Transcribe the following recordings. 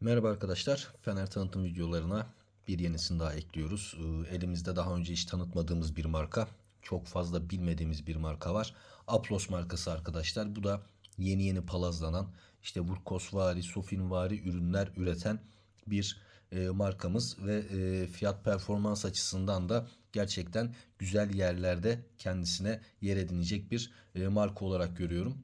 Merhaba arkadaşlar. Fener tanıtım videolarına bir yenisini daha ekliyoruz. Ee, Elimizde daha önce hiç tanıtmadığımız bir marka. Çok fazla bilmediğimiz bir marka var. Aplos markası arkadaşlar. Bu da yeni yeni palazlanan işte Vurkosvari, Sofinvari ürünler üreten bir e, markamız ve e, fiyat performans açısından da gerçekten güzel yerlerde kendisine yer edinecek bir e, marka olarak görüyorum.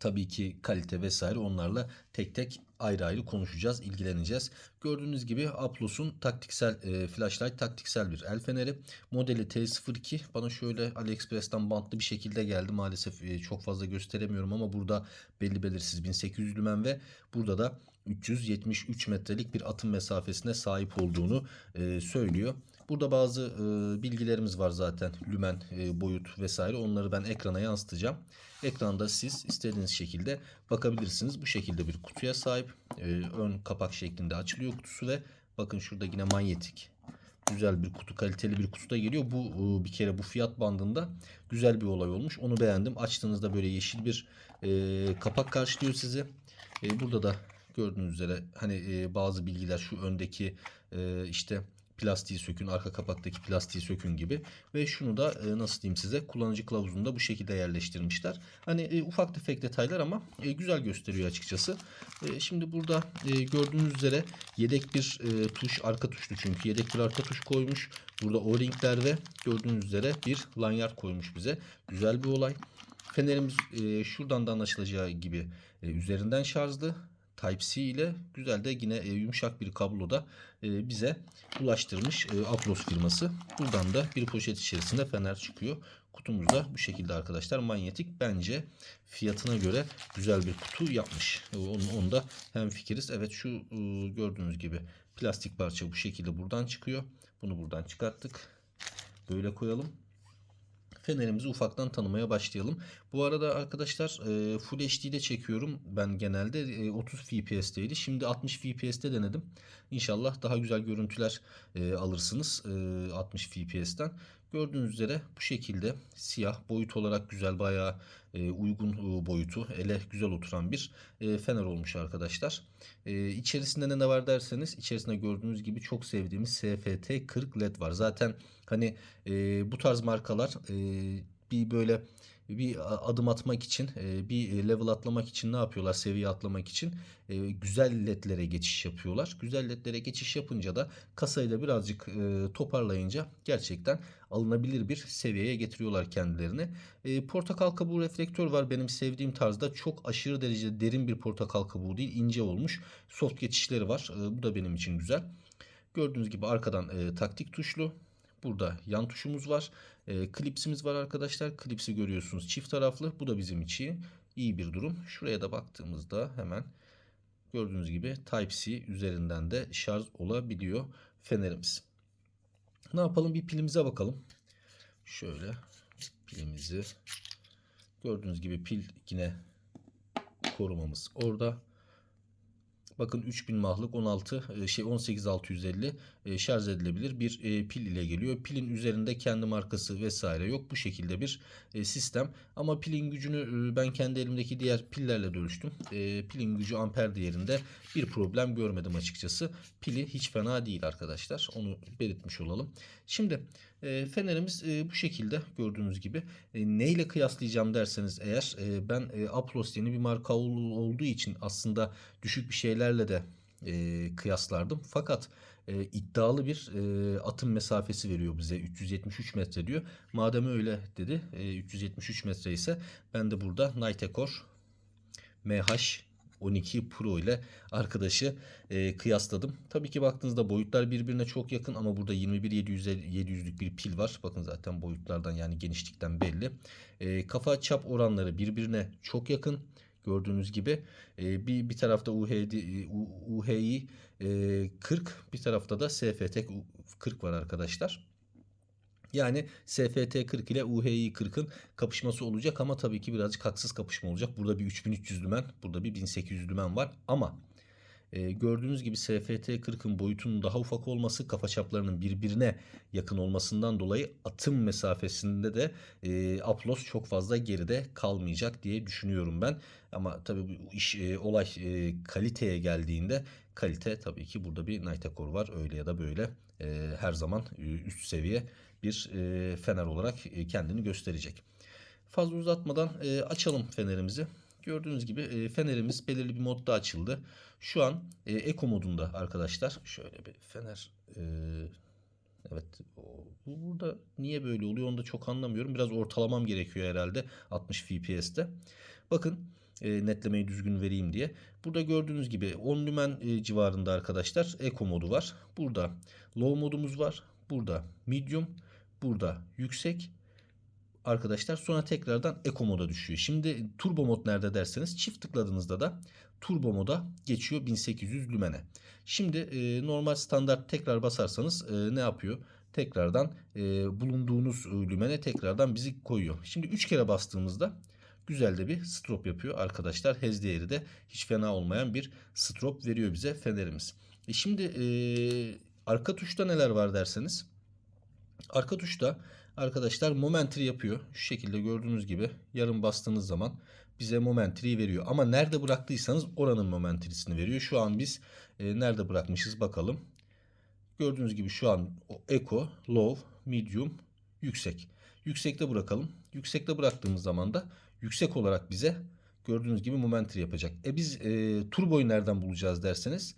Tabii ki kalite vesaire onlarla tek tek ayrı ayrı konuşacağız, ilgileneceğiz. Gördüğünüz gibi Aplos'un taktiksel e, flashlight taktiksel bir el feneri. Modeli T02 bana şöyle AliExpress'ten bantlı bir şekilde geldi. Maalesef e, çok fazla gösteremiyorum ama burada belli belirsiz 1800 lümen ve burada da 373 metrelik bir atım mesafesine sahip olduğunu e, söylüyor. Burada bazı e, bilgilerimiz var zaten. Lümen, e, boyut vesaire. Onları ben ekrana yansıtacağım. Ekranda siz istediğiniz şekilde bakabilirsiniz. Bu şekilde bir kutuya sahip. E, ön kapak şeklinde açılıyor kutusu ve bakın şurada yine manyetik. Güzel bir kutu, kaliteli bir kutuda geliyor. Bu e, bir kere bu fiyat bandında güzel bir olay olmuş. Onu beğendim. Açtığınızda böyle yeşil bir e, kapak karşılıyor sizi. E, burada da gördüğünüz üzere hani e, bazı bilgiler şu öndeki e, işte plastiği sökün, arka kapaktaki plastiği sökün gibi ve şunu da e, nasıl diyeyim size kullanıcı kılavuzunda bu şekilde yerleştirmişler. Hani e, ufak tefek detaylar ama e, güzel gösteriyor açıkçası. E, şimdi burada e, gördüğünüz üzere yedek bir e, tuş, arka tuşlu çünkü yedek bir arka tuş koymuş. Burada o-ringler ve gördüğünüz üzere bir lanyard koymuş bize. Güzel bir olay. Fenerimiz e, şuradan da anlaşılacağı gibi e, üzerinden şarjlı. Type-C ile güzel de yine e, yumuşak bir kabloda e, bize ulaştırmış e, Aplos firması. Buradan da bir poşet içerisinde fener çıkıyor. Kutumuz da bu şekilde arkadaşlar manyetik. Bence fiyatına göre güzel bir kutu yapmış. E, Onu, onu da hem fikiriz. Evet şu e, gördüğünüz gibi plastik parça bu şekilde buradan çıkıyor. Bunu buradan çıkarttık. Böyle koyalım. Fenerimizi ufaktan tanımaya başlayalım. Bu arada arkadaşlar e, Full HD'de çekiyorum. Ben genelde e, 30 FPS'teydi. Şimdi 60 FPS'te denedim. İnşallah daha güzel görüntüler e, alırsınız e, 60 FPS'ten. Gördüğünüz üzere bu şekilde siyah boyut olarak güzel bayağı e, uygun e, boyutu ele güzel oturan bir e, fener olmuş arkadaşlar. İçerisinde ne var derseniz içerisinde gördüğünüz gibi çok sevdiğimiz SFT 40 LED var. Zaten hani bu tarz markalar bir böyle bir adım atmak için, e, bir level atlamak için ne yapıyorlar? Seviye atlamak için e, güzel ledlere geçiş yapıyorlar. Güzel ledlere geçiş yapınca da kasayı da birazcık e, toparlayınca gerçekten alınabilir bir seviyeye getiriyorlar kendilerini. E, portakal kabuğu reflektör var benim sevdiğim tarzda. Çok aşırı derecede derin bir portakal kabuğu değil, ince olmuş. Soft geçişleri var. E, bu da benim için güzel. Gördüğünüz gibi arkadan e, taktik tuşlu. Burada yan tuşumuz var. E, klipsimiz var arkadaşlar. Klipsi görüyorsunuz çift taraflı. Bu da bizim için iyi bir durum. Şuraya da baktığımızda hemen gördüğünüz gibi Type-C üzerinden de şarj olabiliyor fenerimiz. Ne yapalım? Bir pilimize bakalım. Şöyle pilimizi gördüğünüz gibi pil yine korumamız orada. Bakın 3000 mahlık 16 e, şey 18650 e, şarj edilebilir bir e, pil ile geliyor. Pilin üzerinde kendi markası vesaire yok. Bu şekilde bir sistem. Ama pilin gücünü ben kendi elimdeki diğer pillerle de. Pilin gücü amper değerinde bir problem görmedim açıkçası. Pili hiç fena değil arkadaşlar. Onu belirtmiş olalım. Şimdi fenerimiz bu şekilde gördüğünüz gibi. Neyle kıyaslayacağım derseniz eğer ben Aplos yeni bir marka olduğu için aslında düşük bir şeylerle de kıyaslardım. Fakat e, iddialı bir e, atım mesafesi veriyor bize 373 metre diyor. Madem öyle dedi e, 373 metre ise ben de burada Nightecor MH 12 Pro ile arkadaşı e, kıyasladım. Tabii ki baktığınızda boyutlar birbirine çok yakın ama burada 21 700'lük bir pil var. Bakın zaten boyutlardan yani genişlikten belli. E, kafa çap oranları birbirine çok yakın. Gördüğünüz gibi e, bir bir tarafta UHD, UHI e, 40 bir tarafta da SFT 40 var arkadaşlar. Yani SFT 40 ile UHI 40'ın kapışması olacak ama tabii ki birazcık haksız kapışma olacak. Burada bir 3300 lümen, burada bir 1800 lümen var ama E, gördüğünüz gibi SFT-40'ın boyutunun daha ufak olması kafa çaplarının birbirine yakın olmasından dolayı atım mesafesinde de e, Aplos çok fazla geride kalmayacak diye düşünüyorum ben. Ama tabii bu iş e, olay e, kaliteye geldiğinde kalite tabii ki burada bir Nightekor var öyle ya da böyle e, her zaman e, üst seviye bir e, fener olarak e, kendini gösterecek. Fazla uzatmadan e, açalım fenerimizi. Gördüğünüz gibi fenerimiz belirli bir modda açıldı. Şu an e, Eco modunda arkadaşlar. Şöyle bir fener evet burada niye böyle oluyor onu da çok anlamıyorum. Biraz ortalamam gerekiyor herhalde 60 FPS'te. Bakın e, netlemeyi düzgün vereyim diye. Burada gördüğünüz gibi 10 lümen e, civarında arkadaşlar Eco modu var. Burada low modumuz var. Burada medium, burada yüksek arkadaşlar sonra tekrardan Eco moda düşüyor. Şimdi turbo mod nerede derseniz çift tıkladığınızda da turbo moda geçiyor 1800 lümene. Şimdi e, normal standart tekrar basarsanız e, ne yapıyor? Tekrardan e, bulunduğunuz e, lümene tekrardan bizi koyuyor. Şimdi 3 kere bastığımızda güzel de bir strop yapıyor arkadaşlar. Hez değeri de hiç fena olmayan bir strop veriyor bize fenerimiz. E şimdi e, arka tuşta neler var derseniz Arka tuşta arkadaşlar momentri yapıyor. Şu şekilde gördüğünüz gibi yarım bastığınız zaman bize momentriyi veriyor. Ama nerede bıraktıysanız oranın momentrisini veriyor. Şu an biz e, nerede bırakmışız bakalım. Gördüğünüz gibi şu an eco, low, medium, yüksek. Yüksekte bırakalım. Yüksekte bıraktığımız zaman da yüksek olarak bize gördüğünüz gibi momentri yapacak. E biz e, turboyu nereden bulacağız derseniz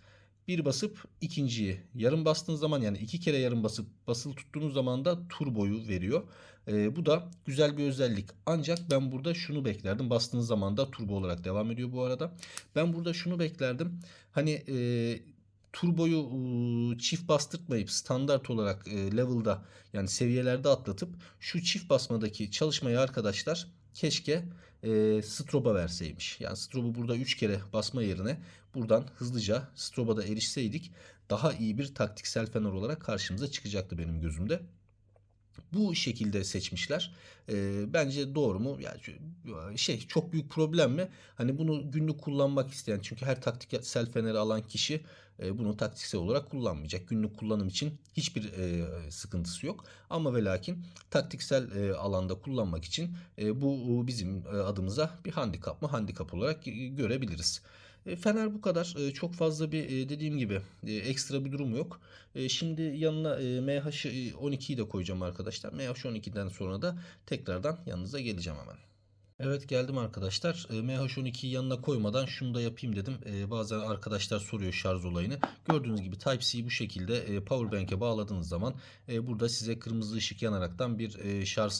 bir basıp ikinciyi yarım bastığınız zaman yani iki kere yarım basıp basılı tuttuğunuz zaman da turboyu veriyor. Ee, bu da güzel bir özellik. Ancak ben burada şunu beklerdim. Bastığınız zaman da turbo olarak devam ediyor bu arada. Ben burada şunu beklerdim. Hani e, turboyu e, çift bastırtmayıp standart olarak e, level'da yani seviyelerde atlatıp şu çift basmadaki çalışmayı arkadaşlar keşke e, stroba verseymiş. Yani strobu burada 3 kere basma yerine buradan hızlıca stroba da erişseydik daha iyi bir taktiksel fener olarak karşımıza çıkacaktı benim gözümde. Bu şekilde seçmişler. E, bence doğru mu? Yani şey çok büyük problem mi? Hani bunu günlük kullanmak isteyen çünkü her taktiksel feneri alan kişi e, bunu taktiksel olarak kullanmayacak. Günlük kullanım için hiçbir e, sıkıntısı yok. Ama ve lakin taktiksel e, alanda kullanmak için e, bu bizim e, adımıza bir handikap mı? Handikap olarak e, görebiliriz. E, Fener bu kadar. E, Çok fazla bir e, dediğim gibi ekstra bir durum yok. Şimdi yanına e, MH12'yi de koyacağım arkadaşlar. MH12'den sonra da tekrardan yanınıza geleceğim hemen. Evet geldim arkadaşlar. E, MH12'yi yanına koymadan şunu da yapayım dedim. E, bazen arkadaşlar soruyor şarj olayını. Gördüğünüz gibi Type-C bu şekilde e, Powerbank'e bağladığınız zaman e, burada size kırmızı ışık yanaraktan bir e, şarj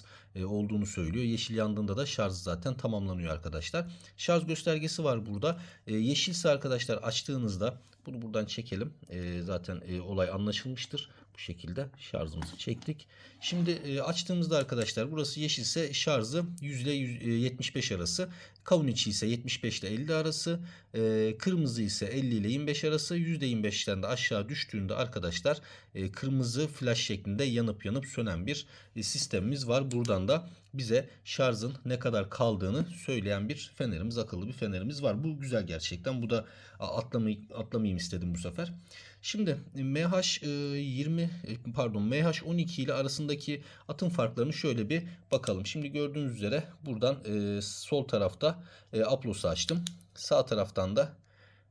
olduğunu söylüyor. Yeşil yandığında da şarj zaten tamamlanıyor arkadaşlar. Şarj göstergesi var burada. Yeşilse arkadaşlar açtığınızda bunu buradan çekelim. Zaten olay anlaşılmıştır. Bu şekilde şarjımızı çektik. Şimdi e, açtığımızda arkadaşlar burası yeşilse şarjı 100 ile 100, e, 75 arası. Kavun içi ise 75 ile 50 arası. E, kırmızı ise 50 ile 25 arası. %25'ten de aşağı düştüğünde arkadaşlar e, kırmızı flash şeklinde yanıp yanıp sönen bir e, sistemimiz var. Buradan da bize şarjın ne kadar kaldığını söyleyen bir fenerimiz, akıllı bir fenerimiz var. Bu güzel gerçekten. Bu da atlamayı, atlamayayım istedim bu sefer. Şimdi e, MH20 pardon MH12 ile arasındaki atım farklarını şöyle bir bakalım. Şimdi gördüğünüz üzere buradan e, sol tarafta e, Aplos'u açtım. Sağ taraftan da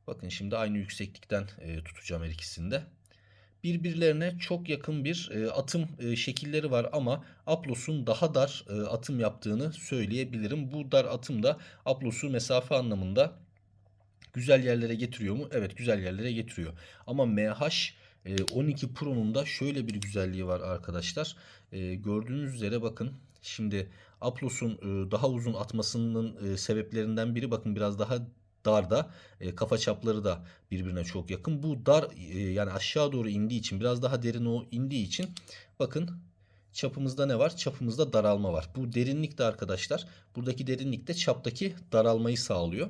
bakın şimdi aynı yükseklikten e, tutacağım her ikisini birbirlerine çok yakın bir e, atım e, şekilleri var ama Aplos'un daha dar e, atım yaptığını söyleyebilirim. Bu dar atım da Aplos'u mesafe anlamında güzel yerlere getiriyor mu? Evet güzel yerlere getiriyor. Ama MH e, 12 Pro'nun da şöyle bir güzelliği var arkadaşlar. E, gördüğünüz üzere bakın şimdi Aplos'un e, daha uzun atmasının e, sebeplerinden biri bakın biraz daha darda e, kafa çapları da birbirine çok yakın. Bu dar e, yani aşağı doğru indiği için biraz daha derin o indiği için bakın çapımızda ne var? Çapımızda daralma var. Bu derinlik de arkadaşlar buradaki derinlik de çaptaki daralmayı sağlıyor.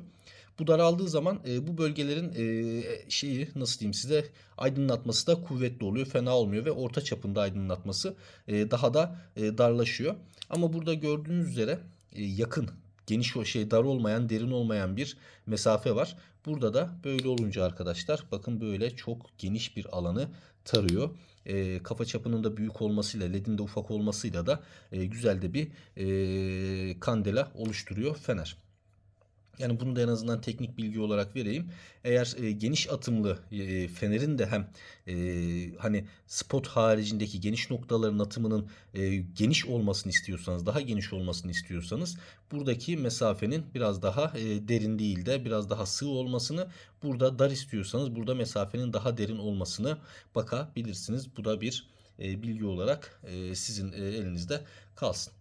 Bu daraldığı zaman e, bu bölgelerin e, şeyi nasıl diyeyim size aydınlatması da kuvvetli oluyor. Fena olmuyor ve orta çapında aydınlatması e, daha da e, darlaşıyor. Ama burada gördüğünüz üzere e, yakın geniş o şey dar olmayan, derin olmayan bir mesafe var. Burada da böyle olunca arkadaşlar bakın böyle çok geniş bir alanı tarıyor. E, kafa çapının da büyük olmasıyla, ledin de ufak olmasıyla da e, güzel de bir e, kandela oluşturuyor fener. Yani bunu da en azından teknik bilgi olarak vereyim. Eğer e, geniş atımlı e, fenerin de hem e, hani spot haricindeki geniş noktaların atımının e, geniş olmasını istiyorsanız, daha geniş olmasını istiyorsanız buradaki mesafenin biraz daha e, derin değil de biraz daha sığ olmasını, burada dar istiyorsanız burada mesafenin daha derin olmasını bakabilirsiniz. Bu da bir e, bilgi olarak e, sizin e, elinizde kalsın.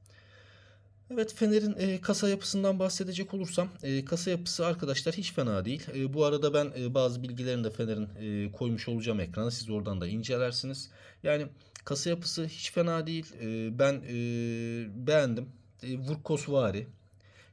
Evet Fener'in e, kasa yapısından bahsedecek olursam e, kasa yapısı arkadaşlar hiç fena değil. E, bu arada ben e, bazı bilgilerini de Fener'in e, koymuş olacağım ekrana. Siz oradan da incelersiniz. Yani kasa yapısı hiç fena değil. E, ben e, beğendim. E, Vurkosvari.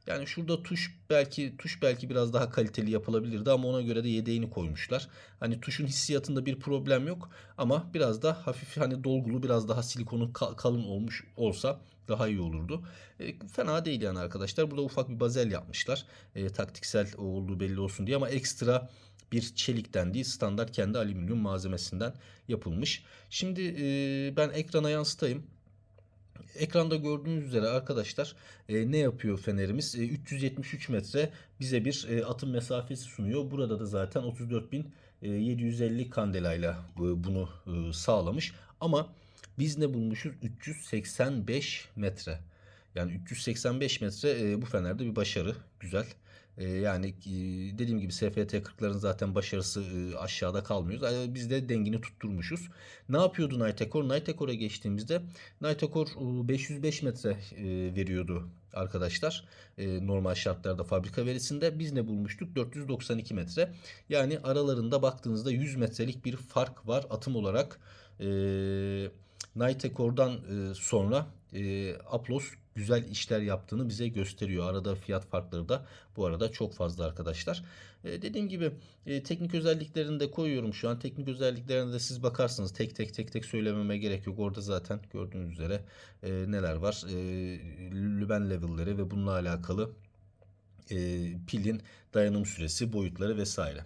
Yani şurada tuş belki tuş belki biraz daha kaliteli yapılabilirdi ama ona göre de yedeğini koymuşlar. Hani tuşun hissiyatında bir problem yok ama biraz da hafif hani dolgulu biraz daha silikonu ka- kalın olmuş olsa daha iyi olurdu. E, fena değil yani arkadaşlar. Burada ufak bir bazel yapmışlar. E, taktiksel olduğu belli olsun diye ama ekstra bir çelikten değil standart kendi alüminyum malzemesinden yapılmış. Şimdi e, ben ekrana yansıtayım. Ekranda gördüğünüz üzere arkadaşlar e, ne yapıyor fenerimiz? E, 373 metre bize bir e, atım mesafesi sunuyor. Burada da zaten 34.750 kandelayla e, bunu e, sağlamış. Ama biz ne bulmuşuz? 385 metre. Yani 385 metre e, bu fenerde bir başarı. Güzel. E, yani dediğim gibi SFT 40'ların zaten başarısı e, aşağıda kalmıyoruz. E, biz de dengini tutturmuşuz. Ne yapıyordu Nightekor? Nightekor'a geçtiğimizde Nightekor e, 505 metre e, veriyordu arkadaşlar. E, normal şartlarda fabrika verisinde biz ne bulmuştuk? 492 metre. Yani aralarında baktığınızda 100 metrelik bir fark var atım olarak. Eee Nightecor'dan sonra e, Aplos güzel işler yaptığını bize gösteriyor. Arada fiyat farkları da bu arada çok fazla arkadaşlar. E, dediğim gibi e, teknik özelliklerini de koyuyorum şu an. Teknik özelliklerine de siz bakarsınız. Tek tek tek tek söylememe gerek yok. Orada zaten gördüğünüz üzere e, neler var. E, lüben level'leri ve bununla alakalı e, pilin dayanım süresi, boyutları vesaire.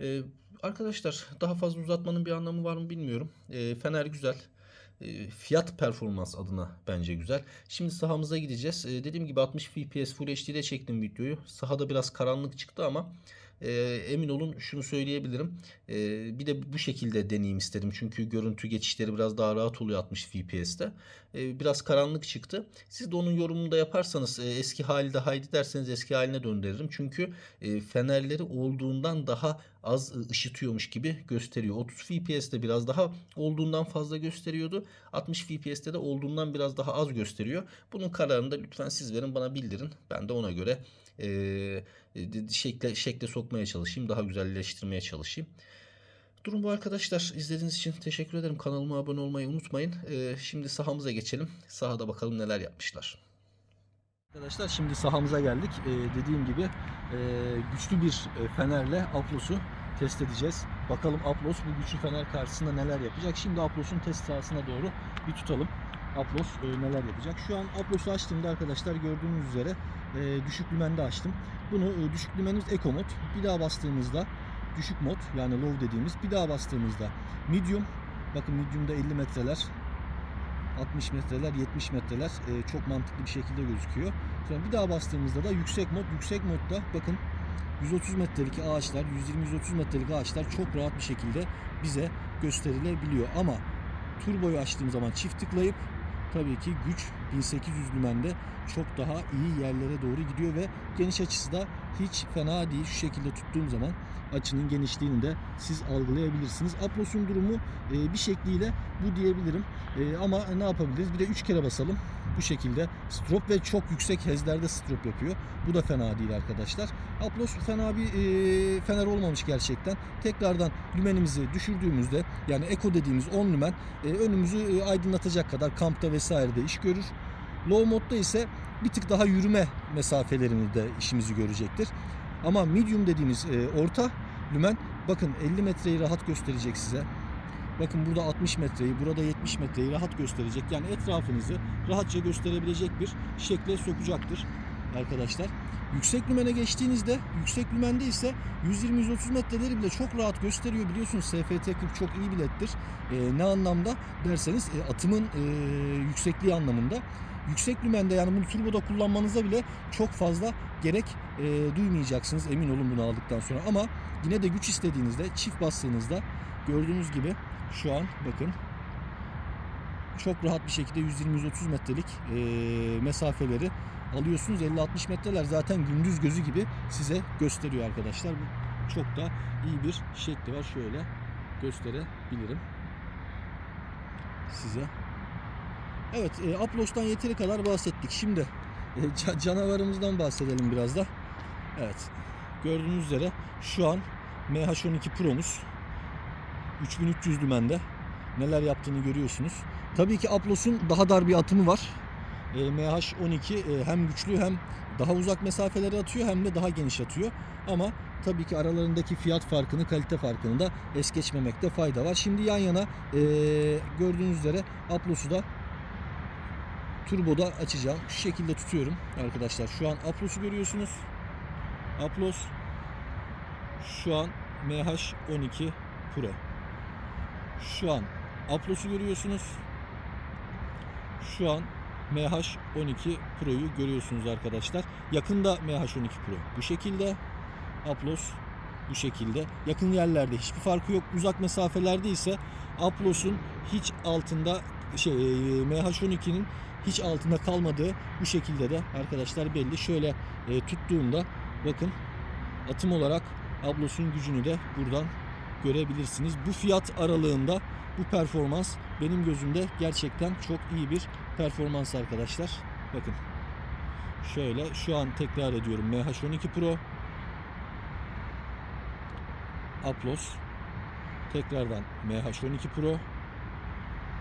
E, arkadaşlar daha fazla uzatmanın bir anlamı var mı bilmiyorum. E, Fener güzel. E, fiyat performans adına bence güzel. Şimdi sahamıza gideceğiz. E, dediğim gibi 60 fps Full HD'de çektim videoyu. Sahada biraz karanlık çıktı ama e, emin olun şunu söyleyebilirim. E, bir de bu şekilde deneyim istedim. Çünkü görüntü geçişleri biraz daha rahat oluyor 60 FPS'te. E, biraz karanlık çıktı. Siz de onun yorumunu da yaparsanız e, eski hali de haydi derseniz eski haline döndürürüm. Çünkü e, fenerleri olduğundan daha az ışıtıyormuş gibi gösteriyor. 30 FPS'te biraz daha olduğundan fazla gösteriyordu. 60 FPS'te de olduğundan biraz daha az gösteriyor. Bunun kararını da lütfen siz verin bana bildirin. Ben de ona göre e, şekle, şekle sokmaya çalışayım. Daha güzelleştirmeye çalışayım. Durum bu arkadaşlar. İzlediğiniz için teşekkür ederim. Kanalıma abone olmayı unutmayın. E, şimdi sahamıza geçelim. Sahada bakalım neler yapmışlar. Arkadaşlar şimdi sahamıza geldik. Ee, dediğim gibi e, güçlü bir e, fenerle Aplos'u test edeceğiz. Bakalım Aplos bu güçlü fener karşısında neler yapacak. Şimdi Aplos'un test sahasına doğru bir tutalım. Aplos e, neler yapacak. Şu an Aplos'u açtığımda arkadaşlar gördüğünüz üzere e, düşük lümende açtım. Bunu e, düşük lümenimiz Eco mod. Bir daha bastığımızda düşük mod yani low dediğimiz. Bir daha bastığımızda medium. Bakın medium'da 50 metreler 60 metreler, 70 metreler e, çok mantıklı bir şekilde gözüküyor. Sonra bir daha bastığımızda da yüksek mod. Yüksek modda bakın 130 metrelik ağaçlar, 120-130 metrelik ağaçlar çok rahat bir şekilde bize gösterilebiliyor. Ama turboyu açtığım zaman çift tıklayıp tabii ki güç 1800 lümende çok daha iyi yerlere doğru gidiyor ve geniş açısı da hiç fena değil. Şu şekilde tuttuğum zaman açının genişliğini de siz algılayabilirsiniz. Aplos'un durumu e, bir şekliyle bu diyebilirim. E, ama ne yapabiliriz? Bir de 3 kere basalım. Bu şekilde strop ve çok yüksek hezlerde strop yapıyor. Bu da fena değil arkadaşlar. Aplos fena bir e, fener olmamış gerçekten. Tekrardan lümenimizi düşürdüğümüzde yani eko dediğimiz 10 lümen e, önümüzü e, aydınlatacak kadar kampta vesairede iş görür. Low modda ise bir tık daha yürüme mesafelerini de işimizi görecektir. Ama medium dediğimiz e, orta lümen bakın 50 metreyi rahat gösterecek size. Bakın burada 60 metreyi, burada 70 metreyi rahat gösterecek. Yani etrafınızı rahatça gösterebilecek bir şekle sokacaktır. Arkadaşlar. Yüksek lümene geçtiğinizde, yüksek lümende ise 120-130 metreleri bile çok rahat gösteriyor. Biliyorsunuz SFT 40 çok iyi bilettir. Ee, ne anlamda derseniz e, atımın e, yüksekliği anlamında. Yüksek lümende yani bunu turboda kullanmanıza bile çok fazla gerek e, duymayacaksınız emin olun bunu aldıktan sonra. Ama yine de güç istediğinizde çift bastığınızda gördüğünüz gibi şu an bakın çok rahat bir şekilde 120-130 metrelik e, mesafeleri alıyorsunuz. 50-60 metreler zaten gündüz gözü gibi size gösteriyor arkadaşlar. Bu çok da iyi bir şekli var. Şöyle gösterebilirim size. Evet, e, Aplos'tan yeteri kadar bahsettik. Şimdi e, ca- canavarımızdan bahsedelim biraz da. Evet, gördüğünüz üzere şu an MH12 Pro'muz 3300 dümende neler yaptığını görüyorsunuz. Tabii ki Aplos'un daha dar bir atımı var. E, MH12 e, hem güçlü hem daha uzak mesafeleri atıyor hem de daha geniş atıyor. Ama tabii ki aralarındaki fiyat farkını, kalite farkını da es geçmemekte fayda var. Şimdi yan yana e, gördüğünüz üzere Aplos'u da turboda açacağım. Şu şekilde tutuyorum arkadaşlar. Şu an Aplos'u görüyorsunuz. Aplos şu an MH12 Pro. Şu an Aplos'u görüyorsunuz. Şu an MH12 Pro'yu görüyorsunuz arkadaşlar. Yakında MH12 Pro bu şekilde. Aplos bu şekilde. Yakın yerlerde hiçbir farkı yok. Uzak mesafelerde ise Aplos'un hiç altında şey MH12'nin hiç altında kalmadığı bu şekilde de arkadaşlar belli. Şöyle e, tuttuğumda bakın atım olarak Aplos'un gücünü de buradan görebilirsiniz. Bu fiyat aralığında bu performans benim gözümde gerçekten çok iyi bir performans arkadaşlar. Bakın. Şöyle şu an tekrar ediyorum MH12 Pro Aplos tekrardan MH12 Pro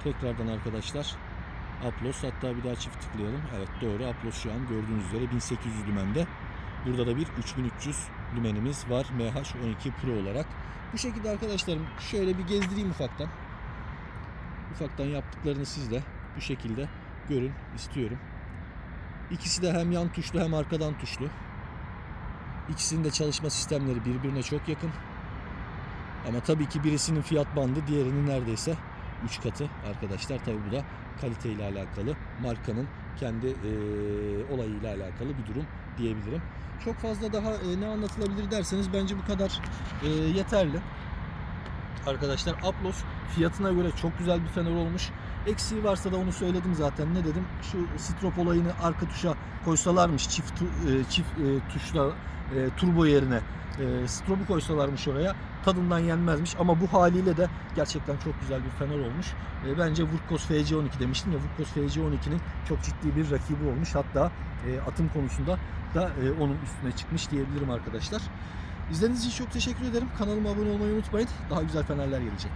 tekrardan arkadaşlar Aplos hatta bir daha çift tıklayalım. Evet doğru Aplos şu an gördüğünüz üzere 1800 lümende. Burada da bir 3300 lümenimiz var MH12 Pro olarak. Bu şekilde arkadaşlarım şöyle bir gezdireyim ufaktan. Ufaktan yaptıklarını siz de bu şekilde görün istiyorum. İkisi de hem yan tuşlu hem arkadan tuşlu. İkisinin de çalışma sistemleri birbirine çok yakın. Ama tabii ki birisinin fiyat bandı diğerinin neredeyse 3 katı arkadaşlar. Tabii bu da kaliteyle alakalı. Markanın kendi e, olayıyla alakalı bir durum diyebilirim. Çok fazla daha e, ne anlatılabilir derseniz bence bu kadar e, yeterli. Arkadaşlar Aplos fiyatına göre çok güzel bir fener olmuş. Eksiği varsa da onu söyledim zaten. Ne dedim? Şu strop olayını arka tuşa koysalarmış çift e, çift e, tuşla e, turbo yerine strobu koysalarmış oraya tadından yenmezmiş ama bu haliyle de gerçekten çok güzel bir fener olmuş. Bence Vurkos FC12 demiştim ya Vurkos FC12'nin çok ciddi bir rakibi olmuş. Hatta atım konusunda da onun üstüne çıkmış diyebilirim arkadaşlar. İzlediğiniz için çok teşekkür ederim. Kanalıma abone olmayı unutmayın. Daha güzel fenerler gelecek.